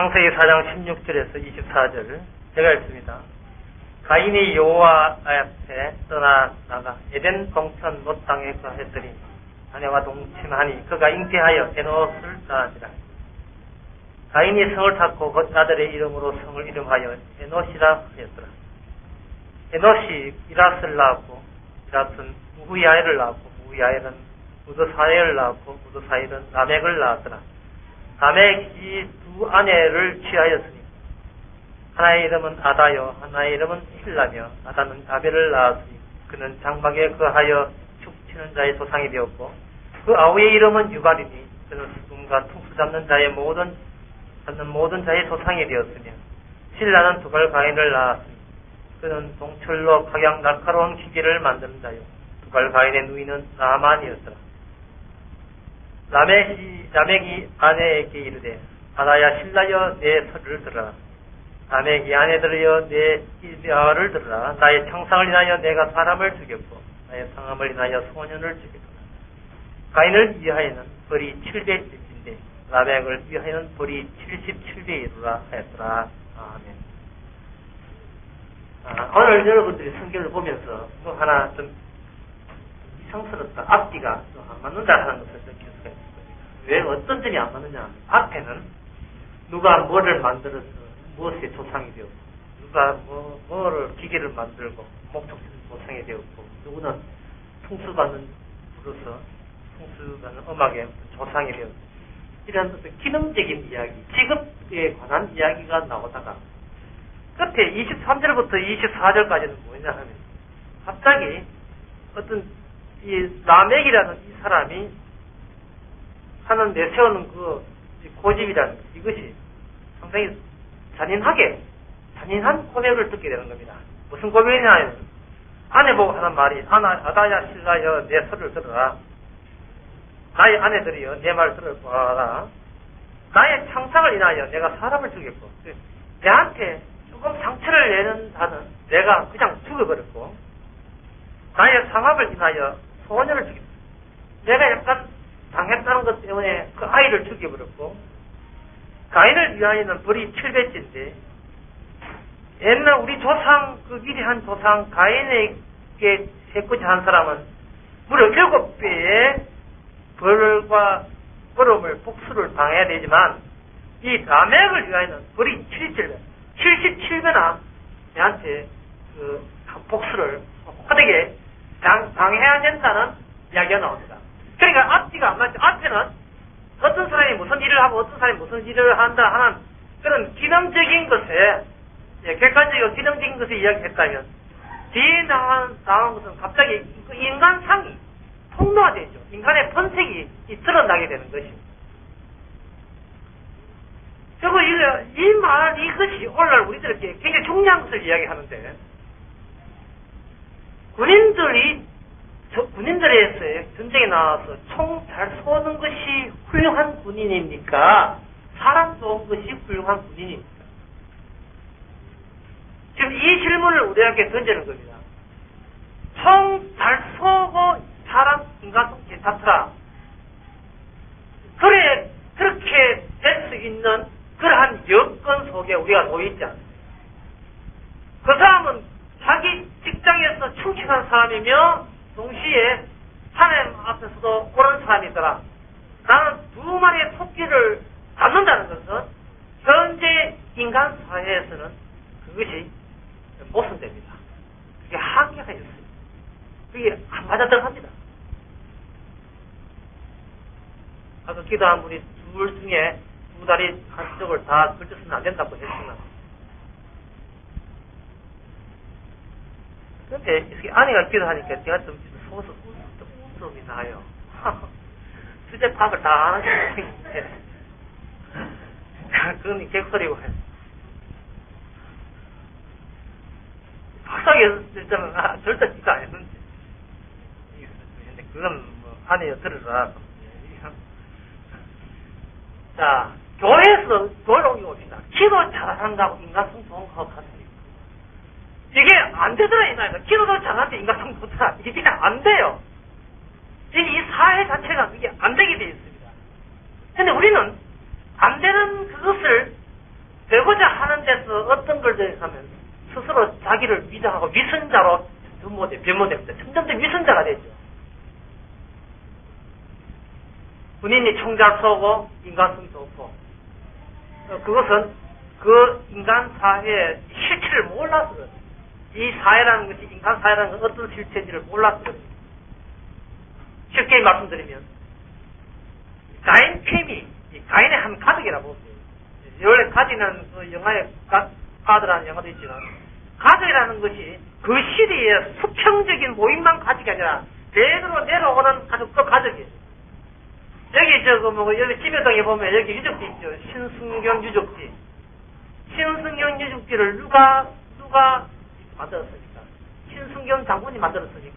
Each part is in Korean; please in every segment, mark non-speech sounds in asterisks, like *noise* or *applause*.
창세기 4장 16절에서 24절 제가 읽습니다. 가인이 여호와 앞에 떠나 나가 에덴 동편 못 땅에 거했더니 아내와 동침하니 그가 잉태하여 에노스를 낳았니라. 가인이 성을 탔고 그 아들의 이름으로 성을 이름하여 에노시라 하였더라. 에노시 이라스를 낳았고 이라스는 우후야엘을 낳았고 우후야엘은 우드사엘을 낳았고 우드사엘은 라멕을 낳았더라. 라멕이 두 아내를 취하였으니 하나의 이름은 아다요 하나의 이름은 힐라며 아다는 아벨을 낳았으니 그는 장막에 거하여 축치는 자의 조상이 되었고 그 아우의 이름은 유발이니 그는 수금과 퉁수 잡는 자의 모든 잡는 모든 자의 조상이 되었으며 신라는 두발 가인을 낳았으니 그는 동철로 각양 날카로운 기계를 만드는 자요. 두발 가인의 누이는 나만이었더라. 라멕이, 라멕이 아내에게 이르되 아다야 신라여 내 설을 들어라. 라멕이 아내 들여 내 이별을 들어라. 나의 창상을 인하여 내가 사람을 죽였고 나의 상함을 인하여 소년을 죽였다 가인을 위하여는 벌이 700일인데 라멕을 위하여는 벌이 77배 이루라 하였더라. 아멘. 아, 오늘 여러분들이 성경을 보면서 뭐 하나 좀 이상스럽다 앞뒤가 좀 안 맞는다 하는 것을 겁니다 왜 어떤 점이 안 맞느냐 앞에는 누가 뭐를 만들어서 무엇의 조상이 되었고 누가 뭐, 뭐를 기계를 만들고 목적지는 조상이 되었고 누구는 풍수받는 부로서 풍수받는 음악의 조상이 되었고 이런 어떤 기능적인 이야기, 직업에 관한 이야기가 나오다가 끝에 23절부터 24절까지는 뭐냐 하면 갑자기 어떤 이 라멕이라는 이 사람이 하는 내세우는 그 고집이라는 것, 이것이 상당히 잔인하게 잔인한 고백을 듣게 되는 겁니다. 무슨 고백이냐 아내 보고 하는 말이 아나, 아다야 신라여 내 설을 들어라. 나의 아내들이여 내말 들을 거라. 나의 창상을 인하여 내가 사람을 죽였고 내한테 조금 상처를 내는 자는 내가 그냥 죽여버렸고 나의 상합을 인하여 소원을 죽였다. 내가 약간 당했다는 것 때문에 그 아이를 죽여버렸고 가인을 위하여는 벌이 700인데 옛날 우리 조상 그 위대한 조상 가인에게 해코지 한 사람은 무려 7배의 벌과 벌음을 복수를 당해야 되지만 이 라멕을 위하여는 벌이 77배 77배나 내한테 그 복수를 호되게 당, 당해야 된다는 이야기가 나옵니다. 그러니까 앞뒤가 안 맞죠. 앞에는 어떤 사람이 무슨 일을 하고 어떤 사람이 무슨 일을 한다 하는 그런 기능적인 것에 예, 객관적이고 기능적인 것을 이야기했다면 뒤에 나온, 나온 것은 갑자기 그 인간상이 폭로화되죠. 인간의 본색이 드러나게 되는 것입니다. 그리고 이 말, 이것이 오늘날 우리들에게 굉장히 중요한 것을 이야기하는데 군인들이 저 군인들에서 전쟁에 나와서 총 잘 쏘는 것이 훌륭한 군인입니까? 사람 쏘는 것이 훌륭한 군인입니까? 지금 이 질문을 우리에게 던지는 겁니다. 총 잘 쏘고 사람 인간성 괜찮더라. 그래 그렇게 될 수 있는 그러한 여건 속에 우리가 놓여 있지 않습니까? 그 사람은 자기 직장에서 충실한 사람이며 동시에 하나님 앞에서도 옳은 사람이더라. 나는 두 마리의 토끼를 잡는다는 것은 현재 인간 사회에서는 그것이 모순됩니다. 그게 한계가 있습니다. 그게 안 맞아들어갑니다. 아까 기도한 분이 둘 중에 두 다리 한쪽을 다 걸쳐서는 안 된다고 했지만 근데 이렇게 아내가 기도하니까 제가 좀 속에서 웃음 이 나요. 주제 파악을 다 하시는데 *laughs* 그건 객소리고 박사기 때는 아, 절대 안 했는데 근데 그건 뭐 아내여 들으라 자 교회에서 교회를 옮겨봅시다. 기도 잘한다고 인간성 좋은 거 같습니다. 이게 안 되더라 이 말이야. 기도도 잘하는데 인간성 좋더라. 이게 그냥 안 돼요. 이 사회 자체가 이게 안 되게 되어 있습니다. 근데 우리는 안 되는 그것을 사람 돼서 어떤 걸 하면 스스로 자기를 위장하고 위선자로 변모돼, 변모됩니다. 점점점 위선자가 되죠. 본인이 총잘 쏘고 인간성도 없고 어, 그것은 그 인간 사회의 실체를 몰라서 그래요. 이 사회라는 것이 인간 사회라는 건 어떤 실체인지를 그래요. 쉽게 말씀드리면 가인 케미, 이 가인의 한 가족이라고 돼요. 원래 가지는 그 영화에 가드라는 영화도 있지만 가족이라는 것이 그 시대의 수평적인 모임만 가족이 아니라 대대로 내려오는 가족도 가족이에요. 여기 저거 뭐 여기 집에동에 보면 여기 유적지 있죠. 신승경 유적지. 신승경 유적지를 누가 누가 만들었습니까? 신승경 장군이 만들었습니까?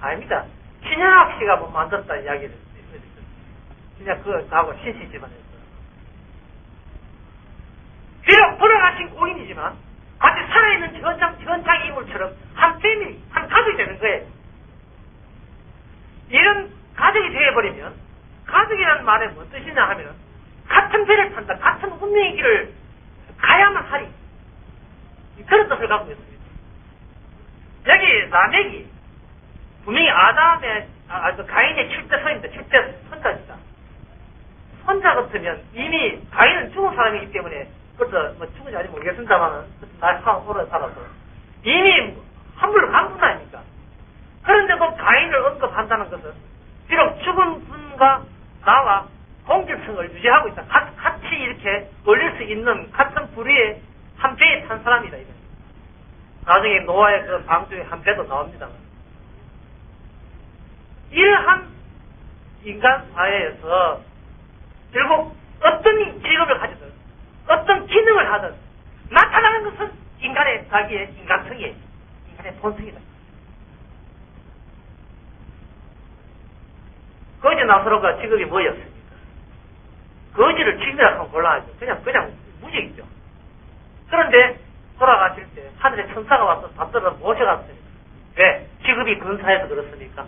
아닙니다. 신현학 씨가 뭐 만들었다 이야기를 했어요. 그냥 그하고 신씨 집안에서. 비록 돌아가신 고인이지만 같이 살아있는 전장 전장 인물처럼 한 패밀리, 한 가족이 되는 거예요. 이런 가족이 되어버리면 가족이라는 말에 무슨 뜻이냐 하면 같은 배를 탄다, 같은 운명의 길을 가야만 하리. 그런 뜻을 갖고 있습니다. 여기 라멕이 분명히 아담의 아, 그 가인의 7대 선입니다. 7대 선자입니다. 선자 같으면 이미 가인은 죽은 사람이기 때문에 벌써 뭐 죽은지 아닌지 모르겠습니다만 날 오래 살아서 이미 환불 간분 아닙니까? 그런데도 가인을 언급한다는 것은 비록 죽은 분과 나와 공질성을 유지하고 있다. 같이 이렇게 올릴 수 있는 같은 한 배에 탄 사람이다. 이거. 나중에 노아의 그 방주에 한 배도 나옵니다. 이러한 인간 사회에서 결국 어떤 직업을 가지든 어떤 기능을 하든 나타나는 것은 인간의 자기의 인간성이에요. 인간의 본성이다. 거지 나서로가 직업이 뭐였습니까? 거지를 직업이라고 하면 곤란하죠. 그냥, 그냥 무직이죠. 그런데 돌아가실 때 하늘에 천사가 와서 받들어 모셔갔어요. 왜? 직업이 근사해서 그렇습니까?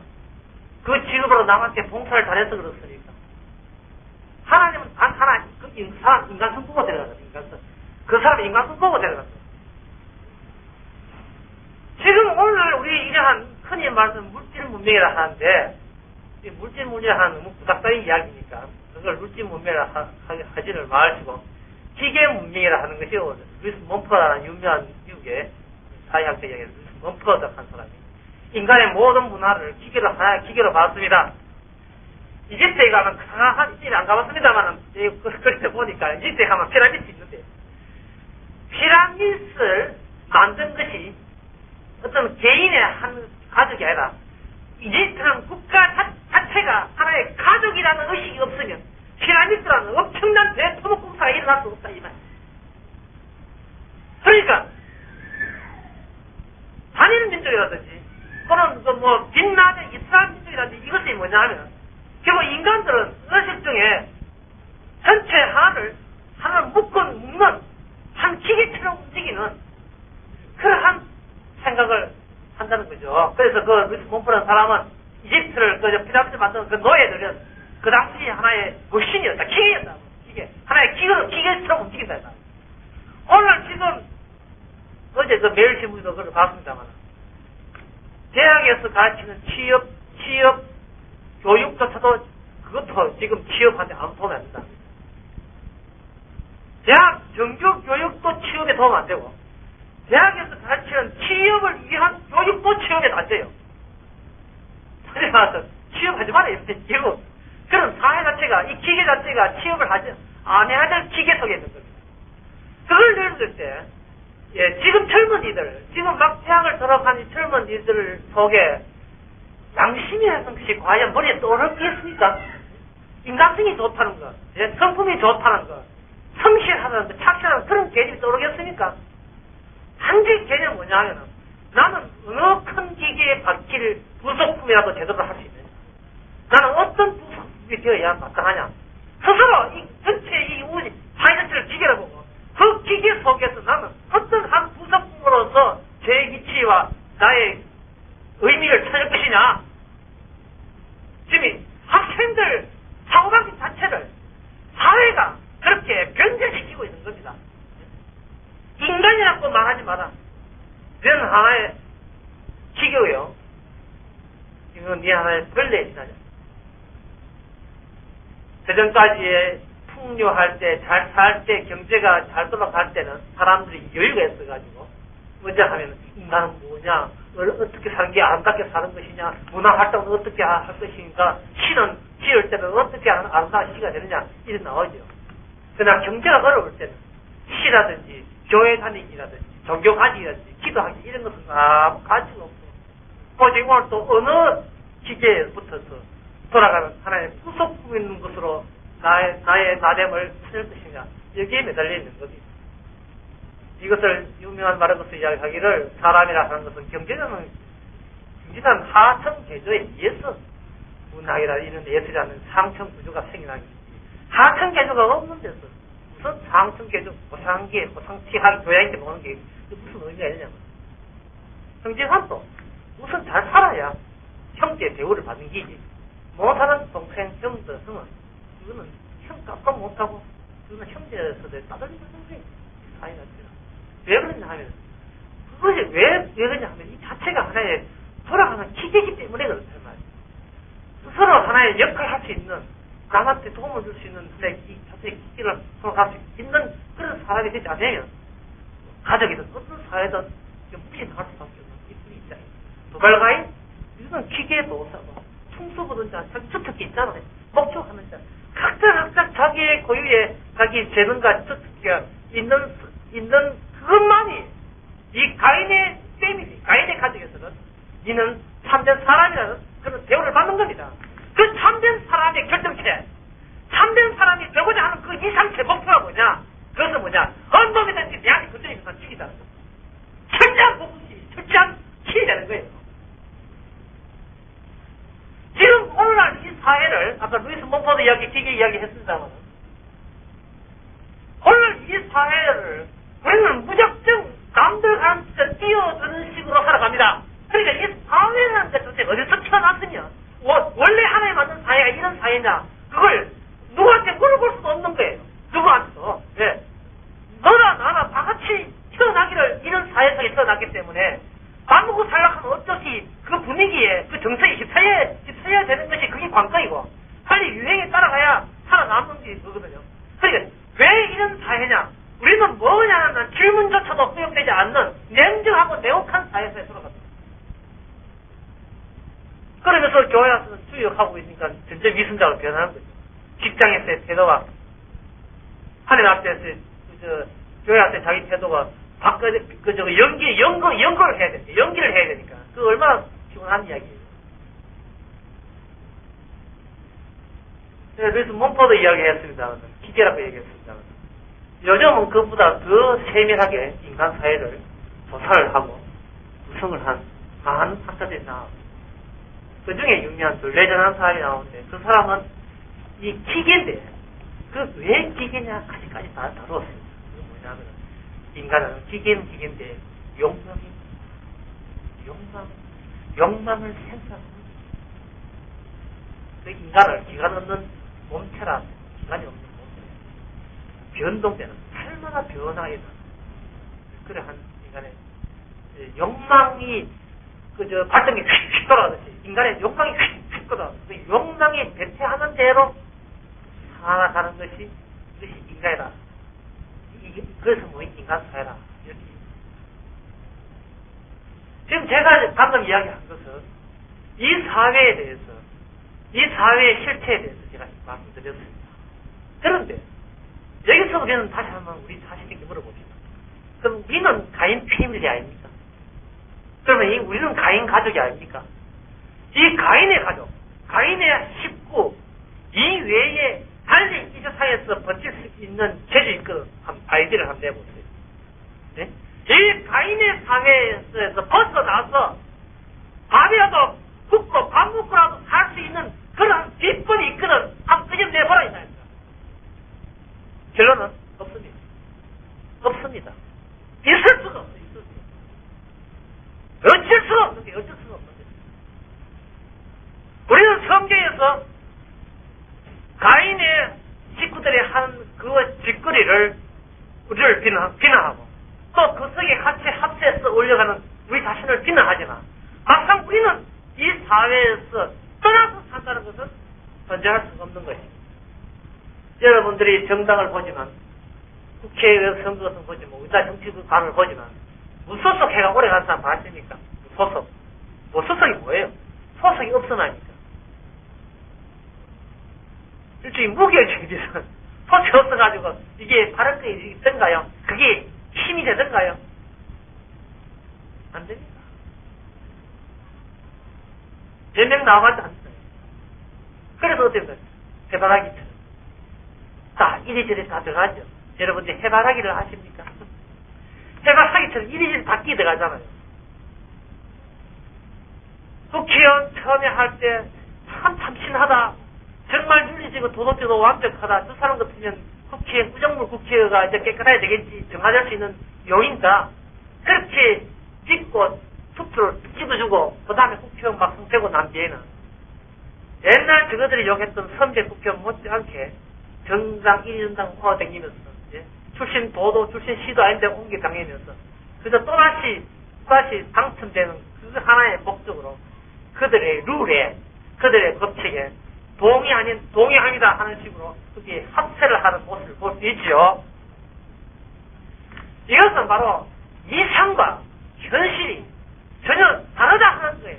그 직업으로 남한테 봉사를 잘해서 그렇습니까? 하나님은 단 하나, 그 인, 사람, 인간성 보고 데려갔어요. 인간성. 그 사람 인간성 보고 데려갔어요. 지금 오늘 우리 이러한 흔히 말하는 물질 문명이라 하는데 물질 문제하는 너무 부닥다린 이야기니까 그걸 물질 문명이라 하, 하지를 마시고 기계 문명이라 하는 것이 루이스 몬퍼라는 유명한 미국의 사회학자 이야기 루이스 몬퍼라는 한 사람이 인간의 모든 문화를 기계로 하나 기계로 봤습니다. 이집트에 가면 한 이집트에 안 가봤습니다만 그때 보니까 이집트에 가면 피라미드 있는데 피라미드를 만든 것이 어떤 개인의 한 가족이 아니라 이집트는 국가 자, 자체가 하나의 가족이라는 의식이 없으면 피라미드라는 엄청난 대토목 공사가 일어날 수 없다 이 말. 그러니까 단일 민족이라든지 또는 그뭐 빛나는 이슬람 민족이라든지 이것이 뭐냐 하면 결국 인간들은 의식 중에 전체 하나를 하나를 묶은 묶는 한 기계처럼 움직이는 그러한 생각을 한다는 거죠. 그래서 그 루이스 몬프라는 사람은 이집트를 그 피라미드 만드는 그 노예들은 그 당시 하나의 머신이었다. 기계였다. 기계. 하나의 기계, 기계처럼 움직인다. 오늘 지금 어제 그 매일신문도 그걸 봤습니다만 대학에서 가르치는 취업, 취업, 교육조차도 그것도 지금 취업하는데 아무 도움이 안 된다. 대학 정규 교육도 취업에 도움 안 되고 대학에서 가르치는 취업을 위한 교육도 취업에 안 돼요. 다시 말해서 취업하지 말아요. 결국 그런 사회 자체가 이 기계 자체가 취업을 하지 안 해야 될 기계 속에 있는 겁니다. 그걸 예를 들 때 예, 지금 젊은이들 지금 막 대학을 졸업한 이 젊은이들 속에 양심이 하는 것이 과연 머리에 떠오르겠습니까? 인간성이 좋다는 것, 예, 성품이 좋다는 것, 성실하다는 것, 착실한 그런 개념이 떠오르겠습니까? 한지 개념 뭐냐 하면은 나는 어느 큰 기계에 박힐 부속품이라도 제대로 할 수 있는 나는 어떤 부속 품이 되어야 마땅하냐 스스로 이 전체 이우주 사회 전체를 기계로 보고 그 기계 속에서 나는 어떤 한 부속품으로서 제 위치와 나의 의미를 찾을 것이냐 지금 학생들 사고방식 자체를 사회가 그렇게 변질시키고 있는 겁니다. 때마다 변 하나의 기교요. 이건 네 하나의 벌레 지나자. 그전까지의 풍요할 때, 잘 살 때, 경제가 잘 돌아갈 때는 사람들이 여유가 있어가지고, 먼저 하면, 인간은 뭐냐, 어, 어떻게 사는 게 아름답게 사는 것이냐, 문화 활동을 어떻게 할 것인가, 시는 지을 때는 어떻게 하는 아름다운 시가 되느냐, 이런 나오죠. 그러나 경제가 어려울 때는 시라든지, 교회 다니기라든지, 종교 가지라든지, 기도하기, 이런 것은 아무 가치가 없고, 오직 오늘 또 어느 기계에 붙어서 돌아가는 하나의 부속품 있는 것으로 나의, 나의 나됨을 찾을 것인가, 여기에 매달려 있는 거지. 이것을 유명한 말에 것서 이야기하기를 사람이라 하는 것은 경제는 경제는 하청 개조에 의해서 문학이라 이런 예술이라는 상층 구조가 생겨나기 하청 개조가 없는 데서 무슨 상층 개조 고상계 고상치학 교양계 보는 게 무슨 의미가 있느냐고 경제관도 우선 잘 살아야 형제 대우를 받는 기지 못하는 동생 형들 형은 그거는 형 깜깜 못하고 그거는 형제에서도 따돌리는 동생 사이가 돼요. 왜 그러냐 하면 그것이 왜, 왜 그러냐 하면 이 자체가 하나의 돌아가는 기계이기 때문에 그렇단 말이에요. 스스로 하나의 역할을 할 수 있는 남한테 도움을 줄 수 있는 이 자체의 기계를 돌아갈 수 있는 그런 사람이 되지 않으면 가족이든 어떤 사회든 무시 당할 수밖에 없는 이쁜 입장이에요. 도발가인 이건 기계 도사고 충수 부른 자 주특기 있잖아요. 목적하는 자 각자 각자 자기의 고유의 자기 재능과 주특기가 있는 있는 그것만이 이 가인의 패밀리, 가인의 가족에서는 이는 참된 사람이라는 그런 대우를 받는 겁니다. 그 참된 사람의 결정체, 참된 사람이 되고자 하는 그 2, 3체 목표가 뭐냐? 그것은 뭐냐? 언범이든지 내 안에 건드리면 다 죽이다. 철저한 복음이, 철저한 치이되는 거예요. 지금 오늘날 이 사회를, 아까 루이스 몬포드 이야기, 기계 이야기 했습니다만, 오늘 이 사회를 우리는 무작정 남들 가는 데 뛰어드는 식으로 살아갑니다. 그러니까 이 사회라는 게 도대체 어디서 태어났으면 워- 원래 하나에 맞는 사회가 이런 사회냐 그걸 누구한테 물어볼 수도 없는 거예요. 누구한테도. 예. 너나 나나 다 같이 태어나기를 이런 사회 속에 태어났기 때문에 밥 먹고 살락하면 어쩌지 그 분위기에 그 정서에 휩싸여야, 휩싸여야 되는 것이 그게 관건이고 빨리 유행에 따라가야 살아남는 게 그거거든요. 그러니까 왜 이런 사회냐 우리는 뭐냐는 질문조차도 허용되지 않는 냉정하고 내혹한 사회에서 돌아갑니다. 그러면서 교회 와서는 주역하고 있으니까 전제 위선자로 변하는 거죠. 직장에서의 태도가 하나님 앞에서 저 교회 앞에 자기 태도가 바꿔 그 저거 연기 연거 연거를 해야 되니까 연기를 해야 되니까 그 얼마나 피곤한 이야기예요. 네, 그래서 몸포도 이야기했습니다. 기계라고 얘기했습니다. 요즘은 그보다 더 세밀하게 인간 사회를 조사를 하고 구성을 한 많은 학자들이 나와요. 그 중에 유명한 둘레전한 사람이 나오는데 그 사람은 이 기계인데 그 왜 기계냐까지까지 다 다루었습니다. 그 뭐냐면 인간은 기계는 기계인데 욕망이 욕망 욕망을 생산합니다. 그 인간을 기가 넣는 몸체라 기간이 없는 몸체 변동되는 얼마나 변화에는 그러한 인간의 욕망이 그저 발전기 휙휙 돌아가듯이 인간의 욕망이 휙휙 돌아 그 욕망이 배태하는 대로 살아가는 것이 이것이 인간이다. 그래서 뭐 인간 사회라 지금 제가 방금 이야기한 것은 이 사회에 대해서 이 사회의 실체에 대해서 제가 말씀드렸습니다. 그런데 여기서 우리는 다시 한번 우리 자신에게 물어봅시다. 그럼 우리는 가인 패밀리 아닙니까? 그러면 이 우리는 가인 가족이 아닙니까? 이 가인의 가족, 가인의 식구, 이 외에 달리 이 세상에서 버틸 수 있는 있고 한 아이디를 한번 내보세요. 네? 이 가인의 사회에서 벗어나서 밥이라도 굽고 밥 먹고라도 살 수 있는 그런 기쁨이 있거든 한번 끄집내보라 이 말입니다. 결론은 없습니다. 없습니다. 있을 수가 없어요. 있을 수가. 어쩔 수가 없는 게 어쩔 수가 없는 거예요. 우리는 성경에서 가인의 식구들이 한 그 짓거리를 우리를 비난, 비난하고 또 그 속에 같이 합세해서 올려가는 우리 자신을 비난하지만 막상 우리는 이 사회에서 떠나서 산다는 것은 존재할 수가 없는 것입니다. 여러분들이 정당을 보지만 국회의원 선거 같은 거 보지만 우리나라 정치관을 보지만 무소속 해가 오래 간 사람 봤습니까? 무소속. 무소속이 뭐예요? 소속이 없어나니까. 일종의 무결적인 짓은 *laughs* 소속이 없어가지고 이게 바른 게 있던가요? 그게 힘이 되던가요? 안 됩니다. 몇명 나와가지고 안 돼요. 그래서 어떻게 돼요? 해바라기처럼. 자, 이리저리 다 들어가죠. 여러분들 해바라기를 아십니까? *laughs* 해바라기처럼 이리저리 다 끼들어가잖아요. 국회의원 처음에 할 때 참 참신하다. 정말 윤리적이고 도덕적으로 완벽하다. 저 사람 같으면 국회, 부정물 국회가 이제 깨끗해야 되겠지. 정화될 수 있는 요인다. 그렇게 찍고 투표를 찍어주고 그 다음에 국회의원 막성되고 난 뒤에는 옛날 저거들이 욕했던 선배 국회의원 못지않게 정당 1인당 호화 댕기면서 예? 출신 도도 출신 시도 아닌데 옮겨 당기면서 그래서 또다시 또다시 당첨되는 그 하나의 목적으로 그들의 룰에 그들의 법칙에 동의 아닌 동의합니다 하는 식으로 그게 합세를 하는 모습을 볼 수 있죠. 이것은 바로 이상과 현실이 전혀 다르다 하는 거예요.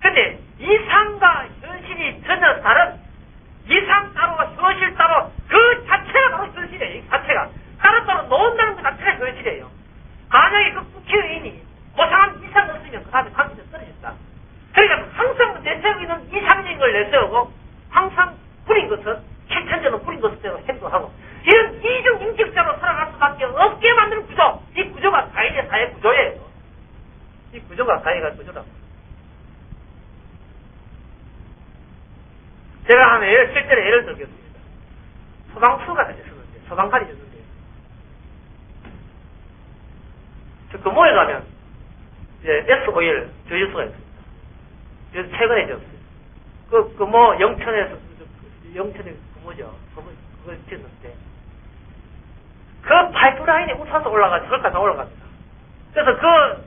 근데 이상과 현실이 전혀 다른 이상 따로 현실 따로 그 자체가 바로 현실이에요. 이 자체가 따로따로 놓는다는 것 자체가 현실이에요. 만약에 그 국회의원이 고상한 이상 없으면 그 다음에 당신은 떨어진다. 그러니까 항상 내세우고 있는 이상적인 걸 내세우고 항상 뿌린 것은 실천적으로 뿌린 것대로 행동하고 이런 이중 인격자로 살아갈 수밖에 없게 만드는 구조 이 구조가 가해의 사회 구조예요. 이 구조가 가해가 구조라고. 예를, 실제로 예를 들겠습니다. 소방수가 있었는데, 소방관이 있었는데, 저 금호에 가면, 이제 S5일 저유수가 있습니다. 그래서 최근에 지었어요. 그, 영천에서, 그, 그, 영천에 금호죠. 금호, 그걸 지었는데, 그 파이프라인이 우타서 올라가서, 거기까지 올라갑니다. 그래서 그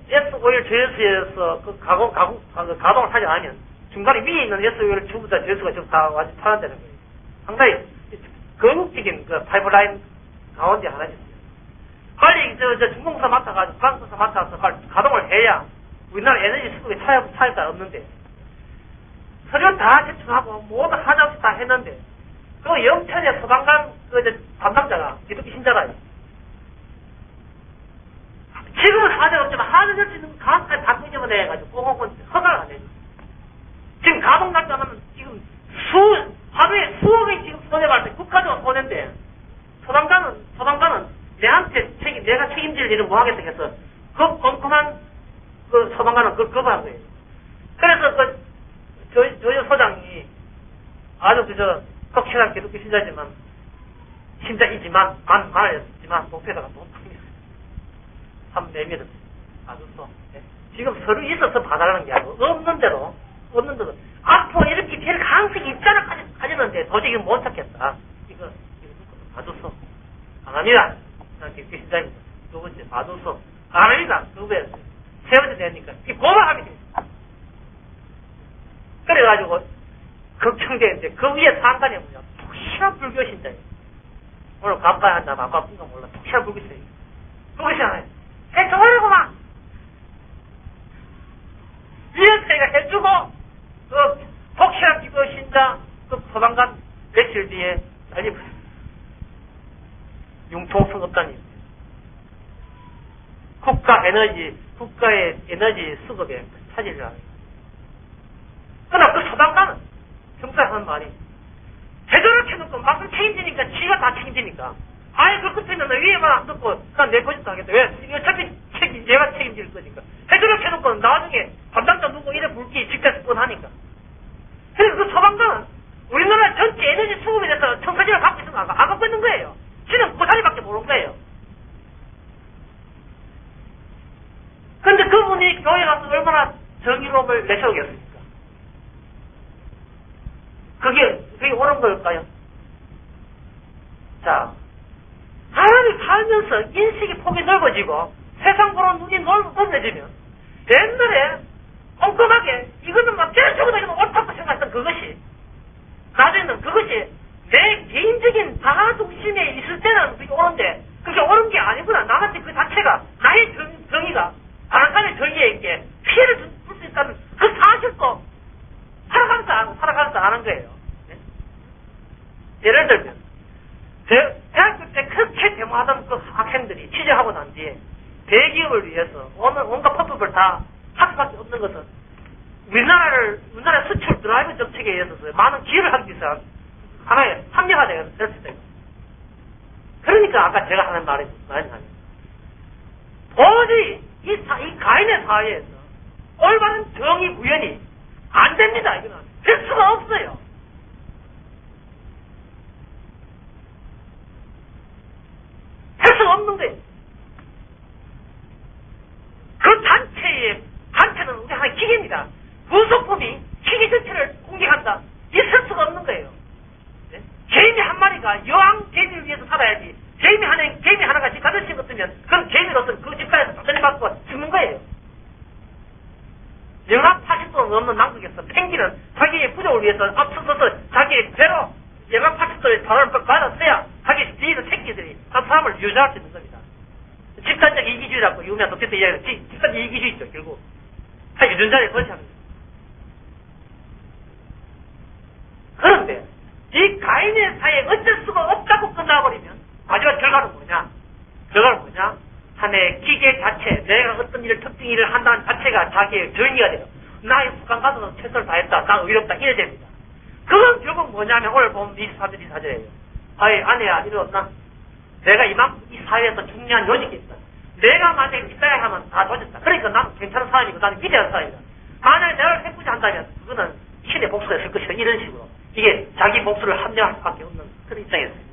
S5일 저유수에서 그 가공, 가공, 그 가동을 하지 않으면, 중간에 위에 있는 예수를 다 예수가 지금 다 완전 타는다는 거예요. 상당히 건국적인 그 파이프라인 가운데 하나였어요. 빨리 저, 저 중공사 맡아가지고 프랑스사 맡아서 가동을 해야 우리나라 에너지 수급에 차이, 차이가 없는데 서류 다 제출하고 모두 하나없이 다 했는데 그 영천의 소방관 그 담당자가 기독교 신자가요. 지금은 하자가 없지만 하는 있는 가까이 다 끄집어내가지고 공공은 허가를 안 해요. 지금 가동 날짜는 지금 수, 하루에 수억이 지금 손해갈 때 국가적으로 손해인데, 소방관은, 소방관은 내한테 책임, 내가 책임질 일은 뭐 하겠다 해서, 그 꼼꼼한 그 소방관은 그걸 거부한 거예요. 그래서 그, 저, 저희 소장이 아주 그저, 확실한 기독교 신자지만, 신자이지만, 만, 말했지만, 목표에다가 돈 줍니다. 한 내밀었어요. 아주 또. 네. 지금 서류 있어서 봐달라는 게 아니고, 없는 대로, 없는 데도 앞으로 이렇게 될 가능성이 있잖아 가지, 가지는데 도저히 못 찾겠다. 이거 이거 봐줬어. 안 합니다. 난 기독교 신자입니다. 두 번째 봐줬어. 안 합니다. 두 번째 세 번째 되니까 이 고마함이 됩니다. 그래가지고 걱정되는데 그 위에 상관이 뭐냐 톡실한 불교 신자예요. 오늘 바빠야 한다 안 바쁜가 몰라 톡실한 불교 신자예요. 그것이잖아요. 해줘요구만. 위원회가 해주고 그 독실한 기도 신자 그 소방관 며칠 뒤에 아니 융통성 없다니 국가 에너지 국가의 에너지 수급에 하는. 그러나 그 소방관은 평소에 하는 말이 제대로 켜놓고 막상 책임지니까 지가 다 책임지니까 아예 그 끝에 있는 위에만 안 듣고 그냥 내 거짓도 하겠다. 왜? 어차피 책임, 얘가 책임질 거니까. 해주를 켜놓고 나중에 담당자 누구 이래 불기 직접 뻔하니까. 그래서 그 소방관은 우리나라 전체 에너지 수급에 대해서 청사진을 갖고 안 갖고 있는 거예요. 지는 고사리밖에 모르는 거예요. 근데 그분이 교회 가서 얼마나 정의로움을 내세우겠습니까? 그게, 그게 옳은 걸까요? 자, 사람이 살면서 인식이 폭이 넓어지고 세상 보는 눈이 넓어지면 옛날에 꼼꼼하게 이거는 막 제적으로 이거 옳다고 생각했던 그것이 나중에는 그것이 내 개인적인 자아 중심에 있을 때는 그게 옳은데 그게 옳은 게 아니구나. 나한테 그 자체가 나의 정, 다른 사람의 정의에 있게 피해를 줄 수 있다는 그 사실도 살아가면서 안, 살아가면서 아는 거예요. 네? 예를 들면 대, 대학교 때 그렇게 데모하던 그 학생들이 취재하고 난 뒤에 대기업을 위해서 오늘 온갖 법법을 다 할 수밖에 없는 것은 우리나라를 우리나라 수출 드라이브 정책에 의해서 많은 기여를 하기 위해서 하나의 합리화 될수 있다. 그러니까 아까 제가 하는 말이 말이 도저히 이, 사, 이 가인의 사회에서 올바른 정의 구현이 안 됩니다. 이거는 될 수가 없어요. 할 수가 없는 거예요. 그 단체의 단체는 우리 하나의 기계입니다. 부속품이 기계 전체를 공격한다. 있을 수가 없는 거예요. 네? 개미 한 마리가 여왕 개미를 위해서 살아야지. 개미 하나, 개미 하나가 집 가득 씹었으면 그건 개미로서는 그 집가에서 완전히 받고 죽는 거예요. 영하 80도 넘는 남극에서 펭귄은 자기의 부족을 위해서 앞서서서 자기의 배로 영하 80도의 바람을 받아서야 자기 뒤에서 새끼들이 한 사람을 유지할 수 있는 겁니다. 집단적 이기주의라고 유명한 독재자 이야기는 집단적 이기주의죠, 결국. 다 유전자에 걸치합니다. 그런데 이 가인의 사이에 어쩔 수가 없다고 끝나버리면 마지막 결과는 뭐냐? 결과는 뭐냐? 하나의 기계 자체, 내가 어떤 일을 특정 일을 한다는 자체가 자기의 정의가 돼요. 나의 북한 가서는 최선을 다했다. 나 의롭다. 이래 됩니다. 그건 결국 뭐냐면 오늘 보면 24절 24절이에요. 아이 아내야 이리 없나? 내가 이만큼 이 사회에서 중요한 요직이 있다. 내가 만약에 믿어야 하면 다 도졌다. 그러니까 나는 괜찮은 사람이고 나는 위대한 사람이다. 만약에 내가 해꾸지 한다면 그거는 신의 복수가 있을 것이다. 이런 식으로. 이게 자기 복수를 합리화할 수밖에 없는 그런 입장이었어요.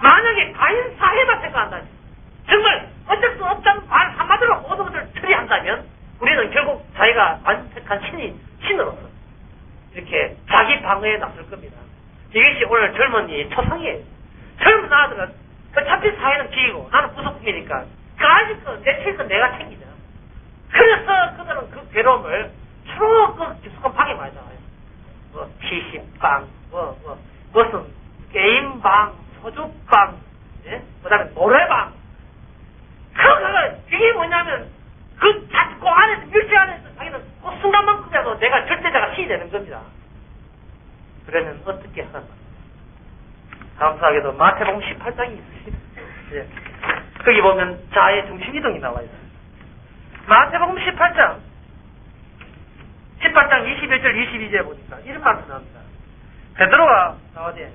만약에 가인 사회만 생각한다면 정말 어쩔 수 없다는 말 한마디로 모든 것을 처리한다면 우리는 결국 자기가 완벽한 신이 신으로서 이렇게 자기 방어에 나설 겁니다. 이것이 오늘 젊은이 초상이에요. 젊은 아들은 어차피 사회는 기이고 나는 부속품이니까 그 아직 그내 책은 내가 챙기자. 그래서 그들은 그 괴로움을 주로 그 깊숙한 나와요. 뭐 PC방, 뭐, 뭐 무슨 게임방, 소주방, 예? 그 다음에 노래방. 그거가 이게 뭐냐면 그 자꾸 그 안에서 밀지 안에서 자기는 그 순간만큼이라도 내가 절대자가 신이 되는 겁니다. 그러면 어떻게 하나? 감사하게도 마태복음 18장이 있으시죠. *laughs* 예. 거기 보면 자의 중심 이동이 나와 있어요. 마태복음 18장 18장 21절 22절에 보니까 이런 말씀 나옵니다. 베드로가 나오되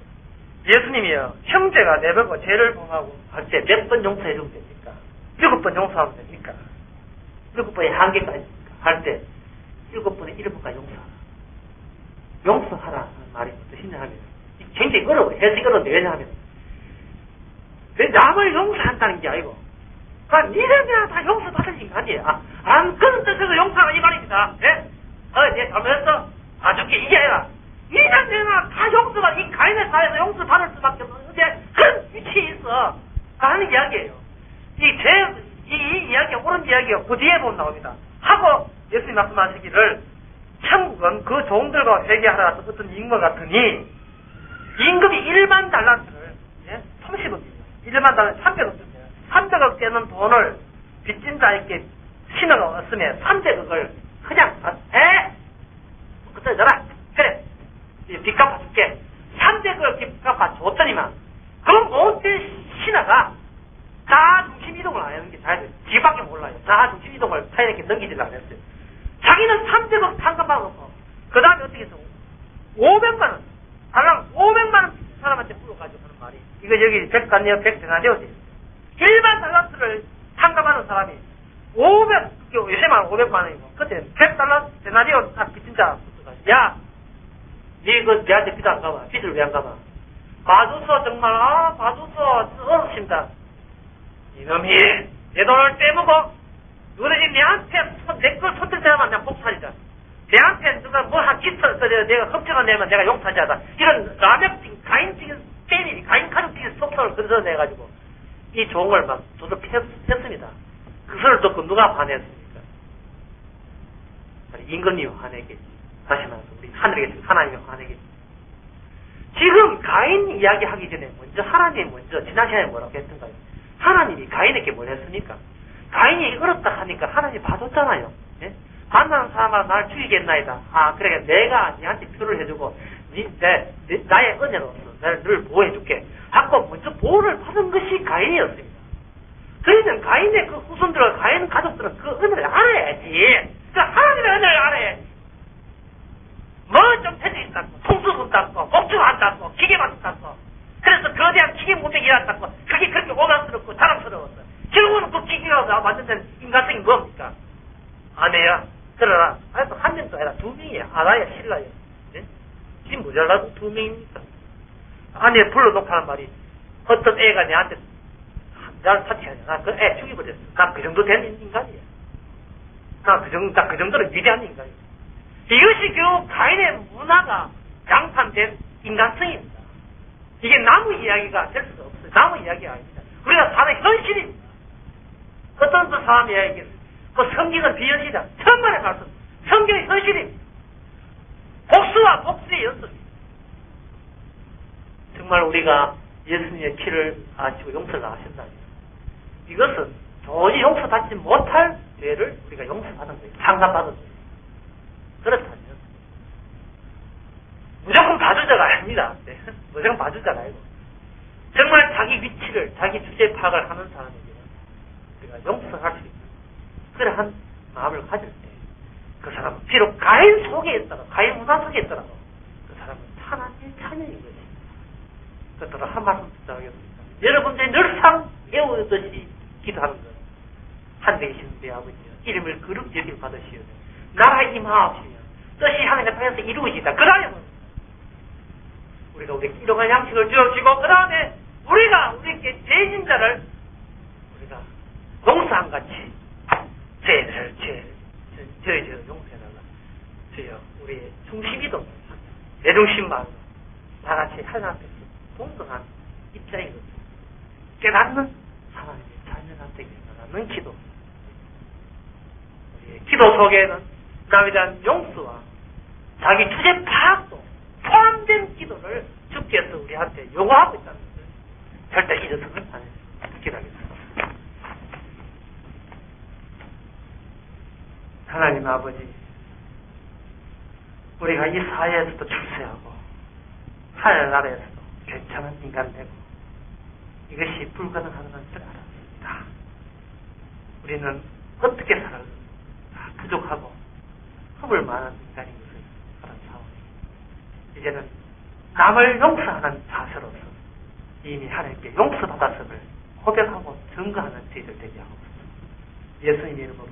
예수님이요 형제가 내보고 죄를 범하고 할때 몇 번 용서해 주면 됩니까? 일곱 번 용서하면 됩니까? 일곱 한계가 있습니까? 할때 일곱 번에 일곱 번까지 용서하라. 용서하라 는 말이 무슨 뜻이냐 하면 굉장히 어려워요. 해석이 어려운데 왜냐하면 왜 남을 용서한다는 게 아니고 그러니까 니네가 다 용서받을 인간이에요. 아, 안 그런 뜻에서 용서하라 이 말입니다. 예? 어, 내 잘못했어. 아, 저게 이게 아니라 니네 내가 다 용서가 이 가인의 사회에서 용서받을 수밖에 없는데 그런 위치에 있어. 하는 이야기예요. 이 제, 이, 이 이야기가 옳은 이야기가 그 뒤에 보면 나옵니다. 하고 예수님 말씀하시기를 천국은 그 종들과 회개하라 어떤 임무 같으니 임금이 1만 달란트를 예? 30억입니다. 1만 달란트 300억입니다. 300억 되는 돈을 빚진 자에게 신호가 왔으면 300억을 그냥 에 그때 저라 그래 빚 갚아줄게 300억을 빚 갚아줬더니만 그럼 모든 신하가 자아 중심 이동을 안 하는 게 자기들 지밖에 몰라요. 자아 중심 이동을 넘기지를 안 했어요. 자기는 300억 상금받아놓고 그 다음에 어떻게 했어? 500만 원 달랑 500만 원 사람한테 물어가지고 하는 말이 이거 여기 백단이요 백대나리오 일반 달란트를 상금하는 사람이 500 요새만 500만 원이고 그때 100달러 데나리오 딱 빚진 자 야, 니그 내한테 빚안 가봐. 빚을 왜안 가봐? 봐줘서 정말 아 봐줘서 어렵습니다. 이놈이 내 돈을 떼먹어 너네 내한테 내걸 손들 때만 내가 복살이다. 내한테 누가 뭐한 기타 써려 내가 걱정을 내면 내가 용타자다. 이런 라멕적인 가인적인 때리 가인 가족적인 속성을 건져내가지고 이 종을 막 도둑 했습니다. 그 구설을 듣고 누가 화냈습니까? 임금님이 화내겠지. 다시 말해서 우리 하늘에 계신 하나님이 화내겠지. 지금 가인 이야기하기 전에 먼저 하나님 먼저 지난 시간에 뭐라고 했던가요? 하나님이 가인에게 뭘 했습니까? 가인이 어렵다 하니까 하나님이 봐줬잖아요. 예? 만나는 사람아 날 죽이겠나이다. 아 그래 내가 니한테 표를 해주고 니, 내, 내, 나의 은혜로서 나를 늘 보호해줄게. 하고 먼저 보호를 받은 것이 가인이었습니다. 그러면 가인의 그 후손들과 가인 가족들은 그 은혜를 알아야지. 그 하나님의 은혜를 알아야지. 뭐좀 있다고, 통수분 땄고, 복주안 땄고, 기계만 땄고. 그래서 거대한 기계 문명이 일어났고, 그게 그렇게 오만스럽고 자랑스러웠어. 결국은 그 기계가 만든 인간성이 뭡니까? 아내야, 들어라. 아또 한 명도 아니라 두 명이야. 아나야, 신라야. 네? 지금 모자라도 두 명입니까? 아내 불러놓고 말이, 어떤 애가 내한테 나를 사치하냐. 나 그 애 죽여버렸어. 나그 정도 된 인간이야. 나 그 정도, 나 그 정도로 위대한 인간이야. 이것이 결국 가인의 문화가 양판된 인간성입니다. 이게 나무 이야기가 될 수가 없어요. 나무 이야기가 아닙니다. 우리가 사는 현실입니다. 어떤 그 사람 이야기는 그 성경은 비현실이다. 천만의 말씀. 성경의 현실입니다. 복수와 복수의 연습입니다. 정말 우리가 예수님의 피를 아시고 용서를 하신다면 이것은 도저히 용서받지 못할 죄를 우리가 용서받은 거예요. 상감받은 거예요. 그렇다면 무조건 봐주자가 아닙니다. 네. 무조건 봐주자가 아니고 정말 자기 위치를 자기 주제 파악을 하는 사람에 우리가 용서할 수 있는 그러한 마음을 가질 때 그 사람은 비록 가인 속에 있다가 가인 문화 속에 있더라도 그 사람은 하나님의 자녀인 것입니다. 그것으로 한 말씀 부탁하겠습니다. 여러분들이 늘상 배우듯이 기도하는 것. 하늘에 계신 내 아버지여 이름을 거룩 여길 받으시오며 나라 임하옵시며 뜻이 하늘의 땅에서 이루어지다. 그 다음에 우리가 우리 일용할 양식을 주어지고 그 다음에 우리가 우리에게 죄진 자를 우리가 용서한 같이 죄를 죄 저희 죄를 용서해달라. 주여 우리의 중심이도 내 중심만 다 같이 하나님 앞에서 동등한 것을 깨닫는 자녀가 되기 원하는 기도. 우리의 기도 속에는 남에 대한 용서와 자기 주제 파악도 포함된 기도를 주께서 우리한테 요구하고 있다는 것을 절대 잊어서는 안 기도하겠습니다. 하나님 아버지, 우리가 이 사회에서도 출세하고 하늘 나라에서도 괜찮은 인간 되고 이것이 불가능하다는 것을 알았습니다. 우리는 어떻게 살아도 부족하고 허물 많은 인간인 것을 알아차오니 이제는 남을 용서하는 자세로서 이미 하나님께 용서받았음을 고백하고 증거하는 저희들 되게 하옵소서. 예수님 이름으로.